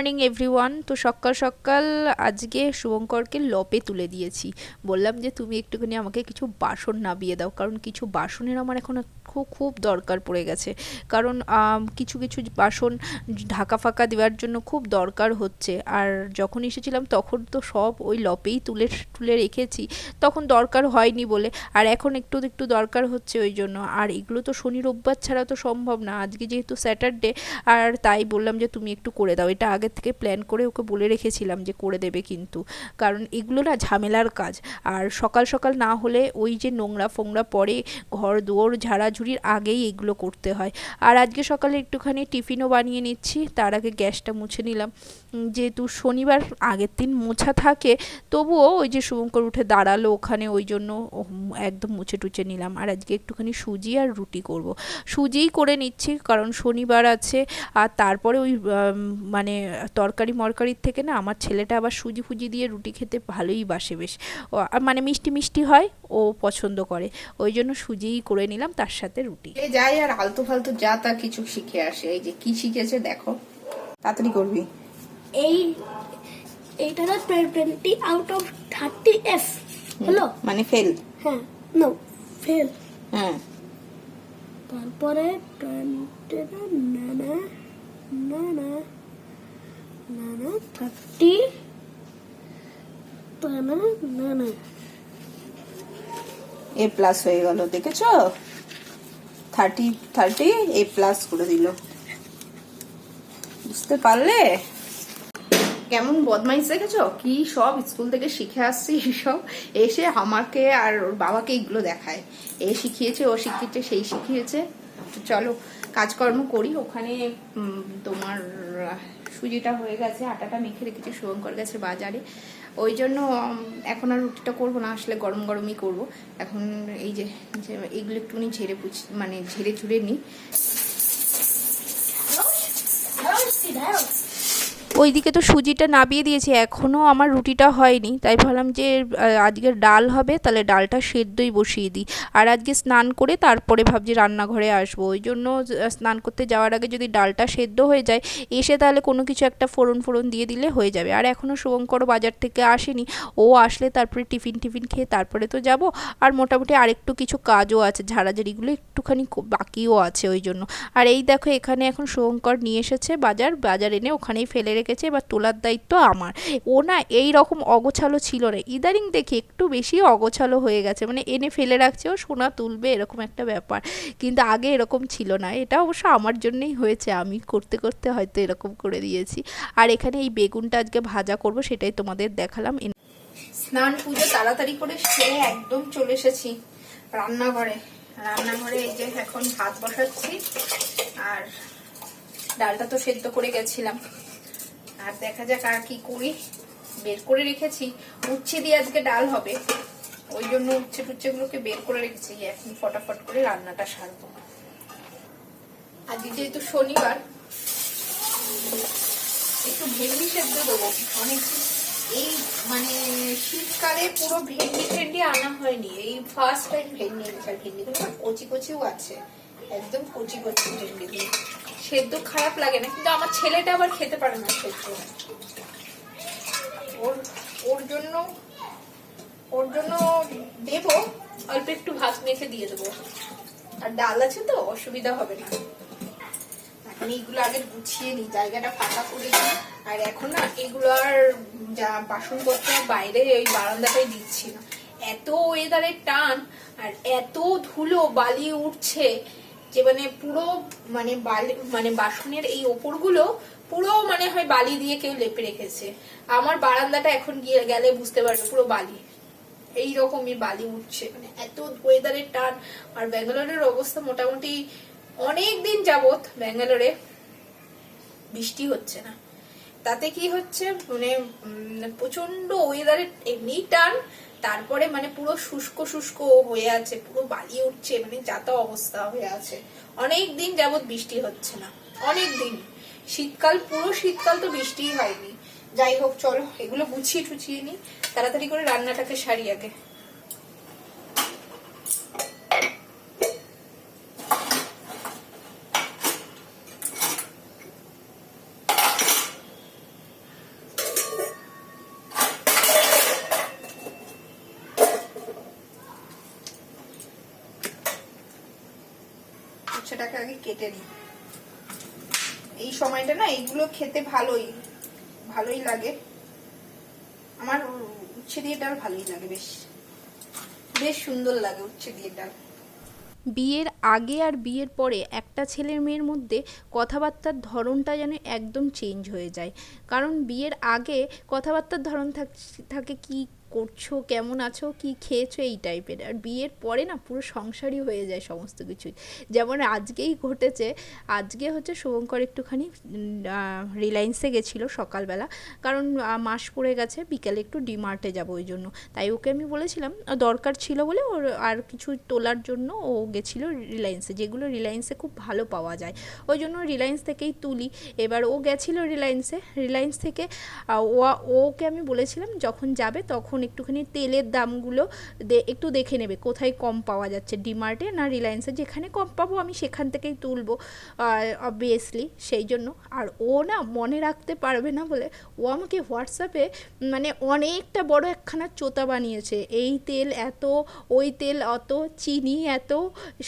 Morning, everyone. তো সকাল সকাল আজকে শুভঙ্করকে লপে তুলে দিয়েছি। বললাম যে, তুমি একটুখানি আমাকে কিছু বাসন নাবিয়ে দাও, কারণ কিছু বাসনের আমার এখন খুব খুব দরকার পড়ে গেছে। কারণ কিছু কিছু বাসন ঢাকা ফাঁকা দেওয়ার জন্য খুব দরকার হচ্ছে। আর যখন এসেছিলাম, তখন তো সব ওই লপেই তুলে তুলে রেখেছি। তখন দরকার হয়নি বলে। আর এখন একটু একটু দরকার হচ্ছে ওই জন্য। আর এগুলো তো শনি, রোববার ছাড়া তো সম্ভব না। আজকে যেহেতু স্যাটারডে, আর তাই বললাম যে, তুমি একটু করে দাও। এটা আগের থেকে প্ল্যান করে ওকে বলে রেখেছিলাম যে করে দেবে কিন্তু। কারণ এগুলো না ঝামেলার কাজ। আর সকাল সকাল না হলে ওই যে নোংরা ফোংরা পরে ঘর দুয়ার ঝাড়াঝুড়ির আগেই এগুলো করতে হয়। আর আজকে সকালে একটুখানি টিফিনও বানিয়ে নিচ্ছি, তার আগে গ্যাসটা মুছে নিলাম। যেহেতু শনিবার আগের দিন মোছা থাকে, তবুও ওই যে শুভঙ্কর উঠে দাঁড়াল ওখানে, ওই জন্য একদম মুছে টুছে নিলাম। আর আজকে একটুখানি সুজি আর রুটি করব। সুজিই করে নিচ্ছি, কারণ শনিবার আছে। আর তারপরে ওই মানে তরকারি মরকারির থেকে না আমার ছেলেটা আবার সুজি ফুজি দিয়ে রুটি খেতে ভালোই বাসে বেশ। ও, আর মানে মিষ্টি মিষ্টি হয় ও পছন্দ করে। ওই জন্য সুজিই করে নিলাম তার সাথে রুটি। এ যাই আর আলতু ফালতু যা তা কিছু শিখে আসে। এই যে কি শিখেছে দেখো। তাড়াতাড়ি করবি। এই এইটা না twenty out of thirty F হলো? মানে ফেল হ্যাঁ নো ফেল হ্যাঁ। তারপরে টোয়েন্টি না না না না না না থার্টি না না না এ প্লাস হয়ে গেল দেখেছ? থার্টি থার্টি এ প্লাস করে দিল। বুঝতে পারলে? কেমন বদমাইশ দেখেছ? কি সব স্কুল থেকে শিখে আসছি সব এসে আমাকে আর ওর বাবাকে এগুলো দেখায়। এ শিখিয়েছে ও শিখিয়েছে সেই শিখিয়েছে। চলো কাজকর্ম করি। ওখানে তোমার, সুজিটা হয়ে গেছে, আটাটা মেখে রেখেছি শুভঙ্কর গেছে বাজারে। ওই জন্য এখন আর রুটিটা করব না, আসলে গরম গরমই করব। এখন এই যে এগুলো একটুখানি ঝেড়ে পুছ মানে ঝেড়ে ঝুড়ে নিই। ওইদিকে তো সুজিটা নাবিয়ে দিয়েছি এখনও আমার রুটিটা হয়নি। তাই ভাবলাম যে আজকে ডাল হবে, তাহলে ডালটা সেদ্ধই বসিয়ে দিই। আর আজকে স্নান করে তারপরে ভাবছি রান্নাঘরে আসব। ওই জন্য স্নান করতে যাওয়ার আগে যদি ডালটা সেদ্ধ হয়ে যায়, এসে তাহলে কোনো কিছু একটা ফোড়ন ফোড়ন দিয়ে দিলে হয়ে যাবে। আর এখনও শুভঙ্কর বাজার থেকে আসেনি। ও আসলে তারপরে টিফিন টিফিন খেয়ে তারপরে তো যাব। আর মোটামুটি আরেকটু কিছু কাজও আছে, ঝাড়াঝাড়িগুলো একটুখানি বাকিও আছে ওই জন্য। আর এই দেখো, এখানে এখন শুভঙ্কর নিয়ে এসেছে বাজার। বাজার এনে ওখানেই ফেলে রেখেছে এবার তোলার দায়িত্ব আমার। ও না এই রকম অগোছালো ছিল না। ইদানিং দেখি একটু বেশি অগোছালো হয়ে গেছে। মানে এনে ফেলে রাখছে ও, সোনা তুলবে এরকম একটা ব্যাপার। কিন্তু আগে এরকম ছিল না। এটা অবশ্য আমার জন্যই হয়েছে। আমি করতে করতে হয়তো এরকম করে দিয়েছি। আর এখানে এই বেগুনটা আজকে ভাজা করব, সেটাই তোমাদের দেখালাম। স্নান পুজো তাড়াতাড়ি করে সেরে একদম চলে এসেছি রান্নাঘরে। রান্নাঘরে এই যে এখন ভাত বসাচ্ছি। আর ডালটা তো সেদ্ধ করে গেছিলাম। আর দেখা যাক আর কি করি। বের করে রেখেছি। উচ্ছে দিয়ে আজকে ডাল হবে। ওই জন্য উচ্ছে টুচ্ছে গুলোকে বের করে রেখেছি। এখন ফটাফট করে রান্নাটা সারবো। আজকে যেহেতু শনিবার, একটু ভেন্ডি সেদ্ধ দেবো। অনেক এই মানে শীতকালে পুরো ভেন্ডি ফেন্ডি আনা হয়নি। এই ফার্স্ট টাইম ভেন্ডি এনেছে। ভেন্ডিগুলো কচি কচিও আছে। একদম কচি কচি ভেন্ডিগুলো। সেদ্ধ খারাপ লাগে না, কিন্তু আমার ছেলেটা আবার খেতে পারে না সেদ্ধ। ওর ওর জন্য ওর জন্য দেবো, অল্প একটু ভাত মেখে দিয়ে দেবো। আর ডাল আছে তো, অসুবিধা হবে না। এখন এইগুলো আগে গুছিয়ে নিই, জায়গাটা ফাঁকা করে দিই। আর এখন না, এগুলো আর যা বাসনপত্র বাইরে ওই বারান্দাটাই দিচ্ছি না। এত ওয়েদারের টান, আর এত ধুলো, বালি উঠছে। যে মানে পুরো মানে বালি মানে বাসনের এই ওপরগুলো পুরো মানে হয় বালি দিয়ে কেউ লেপে রেখেছে। আমার বারান্দাটা এখন গিয়ে গেলে বুঝতে পারবে পুরো বালি। এই রকমই বালি উঠছে। মানে এত ওয়েদারের টান। আর ব্যাঙ্গালোরের অবস্থা মোটামুটি অনেক দিন যাবত ব্যাঙ্গালোরে বৃষ্টি হচ্ছে না। তাতে কি হচ্ছে? মানে প্রচণ্ড ওয়েদারের এমনি টান। তারপরে মানে পুরো শুষ্ক শুষ্ক হয়ে আছে, পুরো বালি উঠছে মানে যাতা অবস্থা হয়ে আছে। অনেক দিন যাবৎ বৃষ্টি হচ্ছে না, অনেক দিন। শীতকাল, পুরো শীতকাল তো বৃষ্টিই হয়নি। যাই হোক, চলো এগুলো গুছিয়ে টুছিয়ে নি তাড়াতাড়ি করে রান্নাটাকে সারি আগে। উচ্ছেটাকে আগে কেটে নিই। এই সময়টা না, এইগুলো খেতে ভালোই ভালোই লাগে। আমার উচ্ছে দিয়ে ডাল ভালোই লাগে বেশ। বেশ সুন্দর লাগে উচ্ছে দিয়ে ডাল। বিয়ের আগে আর বিয়ের পরে একটা ছেলের মেয়ের মধ্যে কথাবার্তার ধরনটা যেন একদম চেঞ্জ হয়ে যায়। কারণ বিয়ের আগে কথাবার্তার ধরন থাকে কি করছ, কেমন আছো, কি খেয়েছো, এই টাইপের আর বিয়ের পরে না পুরো সংসারই হয়ে যায় সমস্ত কিছুই। যেমন আজকেই ঘটেছে, আজকে হচ্ছে শুভঙ্কর একটুখানি রিলায়েন্সে গেছিল সকালবেলা। কারণ মাস পড়ে গেছে, বিকেলে একটু ডিমার্টে যাব ওই জন্য। তাই ওকে আমি বলেছিলাম দরকার ছিল বলে ওর আর কিছু তোলার জন্য ও গেছিল রিলায়েন্সে যেগুলো রিলায়েন্সে খুব ভালো পাওয়া যায়। ওই জন্য রিলায়েন্স থেকেই তুলি। এবার ও গেছিল রিলায়েন্সে রিলায়েন্স থেকে ওকে আমি বলেছিলাম, যখন যাবে তখন একটুখানি তেলের দামগুলো একটু দেখে নেবে, কোথায় কম পাওয়া যাচ্ছে ডিমার্টে না রিলায়েন্সে যেখানে কম পাবো আমি সেখান থেকেই তুলবো অবভিয়াসলি সেই জন্য। আর ও না মনে রাখতে পারবে না বলে, ও আমাকে হোয়াটসঅ্যাপে মানে অনেকটা বড় একখানা চোতা বানিয়েছে। এই তেল এত, ওই তেল অত, চিনি এত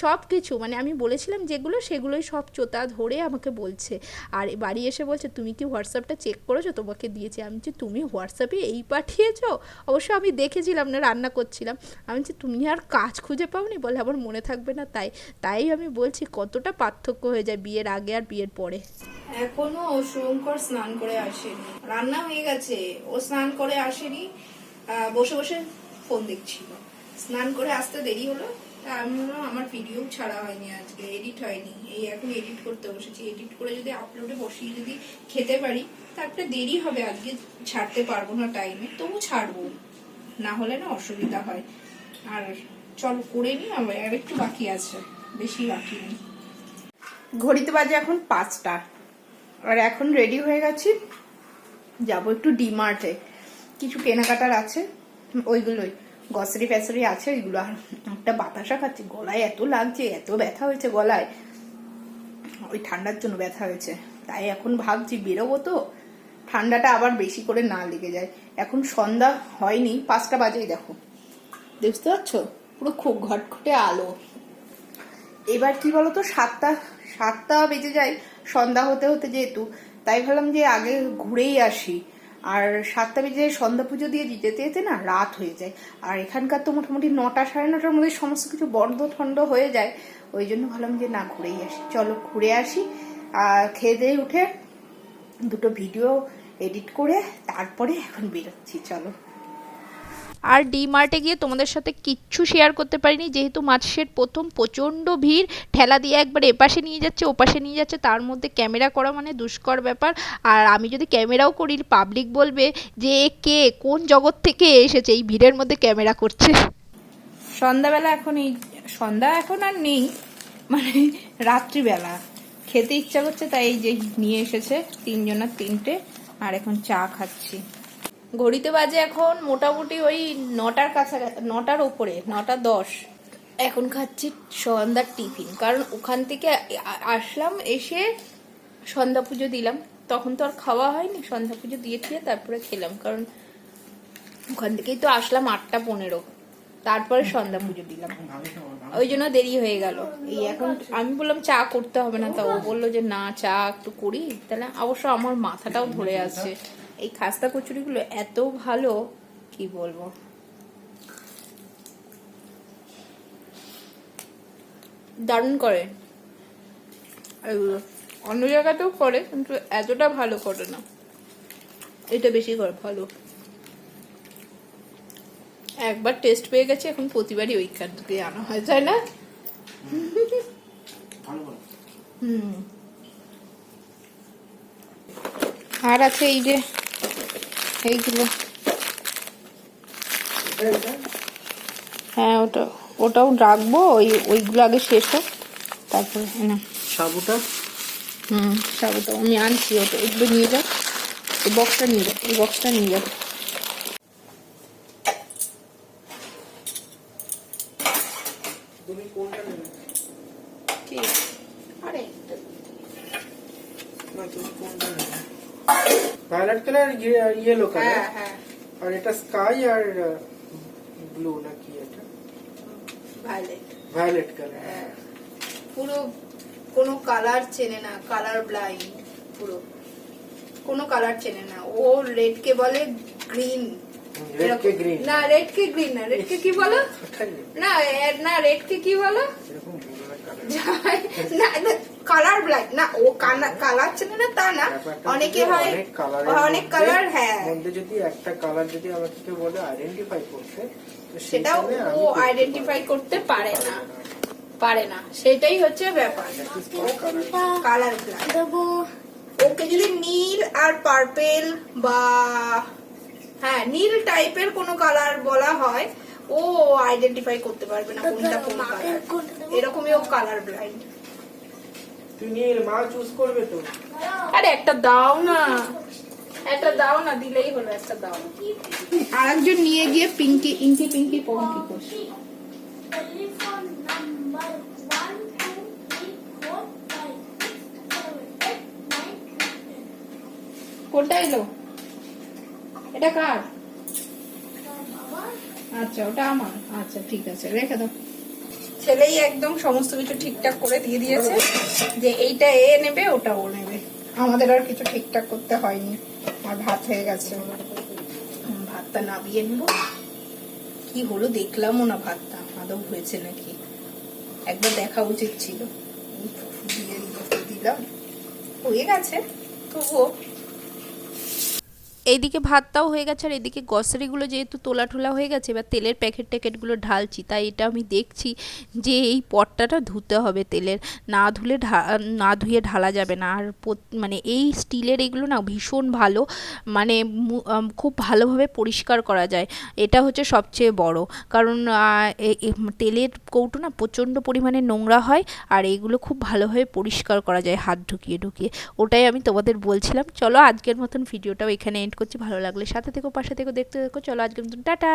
সব কিছু মানে আমি বলেছিলাম যেগুলো, সেগুলোই সব চোতা ধরে আমাকে বলছে। আর বাড়ি এসে বলছে, তুমি কি হোয়াটসঅ্যাপটা চেক করেছ? তোমাকে দিয়েছে। আমি যে তুমি হোয়াটসঅ্যাপে এই পাঠিয়েছো? অবশ্য আমি দেখেছিলাম না, রান্না করছিলাম। আমি যে তুমি আর কাজ খুঁজে পাওনি? বলে, আমার মনে থাকবে না। তাই তাই আমি বলছি, কতটা পার্থক্য হয়ে যায় বিয়ের আগে আর বিয়ের পরে? এখনও শুভঙ্কর স্নান করে আসেনি। রান্না হয়ে গেছে। ও স্নান করে আসেনি। বসে বসে ফোন দেখছিল। স্নান করে আসতে দেরি হলো। তা আমি আমার ভিডিও ছাড়া হয়নি আজকে এডিট হয়নি। এই এখন এডিট করতে বসেছি। এডিট করে যদি আপলোডে বসিয়ে যদি খেতে পারি, তারপরে দেরি হবে। আজকে ছাড়তে পারব না টাইমে তবু ছাড়বো। না হলে না অসুবিধা হয়। আর চল করে নি, আমার আর একটু বাকি আছে, বেশি বাকি নেই। ঘড়িতে বাজে এখন পাঁচটা। আর এখন রেডি হয়ে গেছি, যাব একটু ডিমার্টে কিছু কেনাকাটার আছে, ওইগুলোই। গসরি ফ্যাসরি আছে, ওইগুলো আর একটা বাতাসা খাচ্ছি। গলায় এত লাগছে, এত ব্যথা হয়েছে গলায়। ওই ঠান্ডার জন্য ব্যথা হয়েছে। তাই এখন ভাবছি বেরোবো তো। ঠান্ডাটা আবার বেশি করে না লেগে যায়। এখন সন্ধ্যা হয়নি, পাঁচটা বাজেই দেখো। বুঝতে পারছ পুরো খুব ঘটঘটে আলো। এবার কি বলতো, সাতটা সাতটা বেজে যায়, সন্ধ্যা হতে হতে যেহেতু, তাই ভাবলাম যে আগে ঘুরেই আসি। আর সাতটা বেজে যায়, সন্ধ্যা পুজো দিয়ে যেতে যেতে না রাত হয়ে যায়। আর এখানকার তো মোটামুটি নটা, সাড়ে নটার মধ্যে সমস্ত কিছু বন্ধ, ঠন্ড হয়ে যায়। ওই জন্য ভাবলাম যে না, ঘুরেই আসি। চলো, ঘুরে আসি। আর খেয়ে দিয়ে উঠে দুটো ভিডিও এডিট করে তারপরে এখন বেরোচ্ছি চলো। আর ডি মার্টে গিয়ে তোমাদের সাথে কিচ্ছু শেয়ার করতে পারিনি যেহেতু মাছের প্রথম প্রচণ্ড ভিড় ঠেলা দিয়ে একবার এপাশে নিয়ে যাচ্ছে ওপাশে নিয়ে যাচ্ছে তার মধ্যে ক্যামেরা করা মানে দুষ্কর ব্যাপার। আর আমি যদি ক্যামেরাও করি পাবলিক বলবে যে কে কোন জগৎ থেকে এসেছে? এই ভিড়ের মধ্যে ক্যামেরা করছে। সন্ধ্যাবেলা এখন এই সন্ধ্যা এখন আর নেই মানে রাত্রিবেলা। খেতে ইচ্ছা করছে তাই এই যে নিয়ে এসেছে তিনজনের তিনটে। আর এখন চা খাচ্ছি। ঘড়িতে বাজে এখন মোটামুটি ওই নটার কাছাকাছি, নটার ওপরে নটা দশ। এখন খাচ্ছি সন্ধ্যার টিফিন, কারণ ওখান থেকে আসলাম, এসে সন্ধ্যা পুজো দিলাম। তখন তো আর খাওয়া হয়নি, সন্ধ্যা পুজো দিয়ে তারপরে খেলাম, কারণ ওখান থেকেই তো আসলাম আটটা পনেরো। তারপরে সন্ধ্যা পুজো দিলাম। ওই জন্য দেরি হয়ে গেল। এই এখন আমি বললাম চা করতে হবে না, তা ও বলল যে না, চা একটু করি। তাহলে অবশ্য আমার মাথাটাও ধরে আছে। এই খাস্তা কচুরিগুলো এত ভালো, কি বলব? দারুণ করে। অন্য জায়গাতেও করে, কিন্তু এতটা ভালো করে না। এটা বেশি করে, ভালো। একবার টেস্ট পেয়ে গেছে এখন প্রতিবারই ওইখান থেকে আনা হয় তাই না? হুম। আর আছে এই যে এইগুলো। হ্যাঁ ওটা ওটাও রাখব ওই ওইগুলো আগে শেষ হোক তারপরে না সাবুটা? হুম সাবুটা আমি আনছি ওটা এগুলো নিয়ে যাও। এই বক্সটা নিয়ে যাও এই বক্সটা নিয়ে যাও তুমি কোনটা নেবে ঠিক আরে না তুমি কোনটা নেবে ভায়োলেট কালার ইয়েলো হ্যাঁ কালার হ্যাঁ আর এটা স্কাই আর ব্লু নাকি এটা? ভায়োলেট ভায়োলেট কালার হ্যাঁ, পুরো কোনো কালার চেনে না কালার ব্লাইন্ড পুরো। কোনো কালার চেনে না। ও রেড কে বলে গ্রিন কে গ্রিন না রেড কে গ্রিন না। রেড কে কি বলো? না না রেড কে কি বলো? না কালার না কালার ব্ল্যাক না ও কালার চেনে না তা না। অনেকে হয় অনেক কালার হ্যাঁ মধ্যে যদি একটা কালার যদি আমাকে কেউ বলে আইডেন্টিফাই করতে সেটাও ও আইডেন্টিফাই করতে পারে না। পারে না। সেটাই হচ্ছে ব্যাপার। কালার দেবো। ওকে যদি নীল আর পার্পেল বা হ্যাঁ নীল টাইপের কোনো কালার বলা হয় ও আইডেন্টিফাই করতে পারবে না কোনটা কোন কালার এরকমই ও কালার ব্লাইন্ড তুই মা চুজ করবে তো। আরে একটা দাও না। একটা দাও না দিলেই হলো একটা দাও। আরেকজন নিয়ে গিয়ে পিঙ্কি ইঙ্কি পিঙ্কি পঙ্কি করছে। কোনটা এলো? এটা কার? আচ্ছা ওটা আমার। আচ্ছা ঠিক আছে রেখে দাও। ছেলেই একদম সমস্ত কিছু ঠিকঠাক করে দিয়ে দিয়েছে। যে এইটা এ নেবে, ওটা ও নেবে। আমাদের আর কিছু ঠিকঠাক করতে হয়নি। আর ভাত হয়ে গেছে। ভাতটা নাবিয়ে নেব। কি হলো দেখলামও না ভাতটা। আদৌ হয়েছে নাকি? একবার দেখা উচিত ছিল। দিলাম। হয়ে গেছে। তবুও এইদিকে ভাতটাও হয়ে গেছে, আর এদিকে গ্রসারিগুলো যেহেতু তোলা ঠোলা হয়ে গেছে, এবার তেলের প্যাকেট ট্যাকেটগুলো ঢালছি, তাই এটা আমি দেখছি যে এই পটটাটা ধুতে হবে তেলের, না ধুলে ঢা- না ধুয়ে ঢালা যাবে না। আর মানে এই স্টিলের এগুলো না ভীষণ ভালো মানে খুব ভালোভাবে পরিষ্কার করা যায়, এটা হচ্ছে সবচেয়ে বড়। কারণ তেলের কৌটো না প্রচণ্ড পরিমাণে নোংরা হয়, আর এইগুলো খুব ভালোভাবে পরিষ্কার করা যায় হাত ঢুকিয়ে ঢুকিয়ে। ওটাই আমি তোমাদের বলছিলাম, চলো আজকের মতন ভিডিওটাও এখানে এন্ড করছি ভালো লাগলে সাথে থেকো পাশে থেকো দেখতে থেকো চলো আজকের মতন টাটা!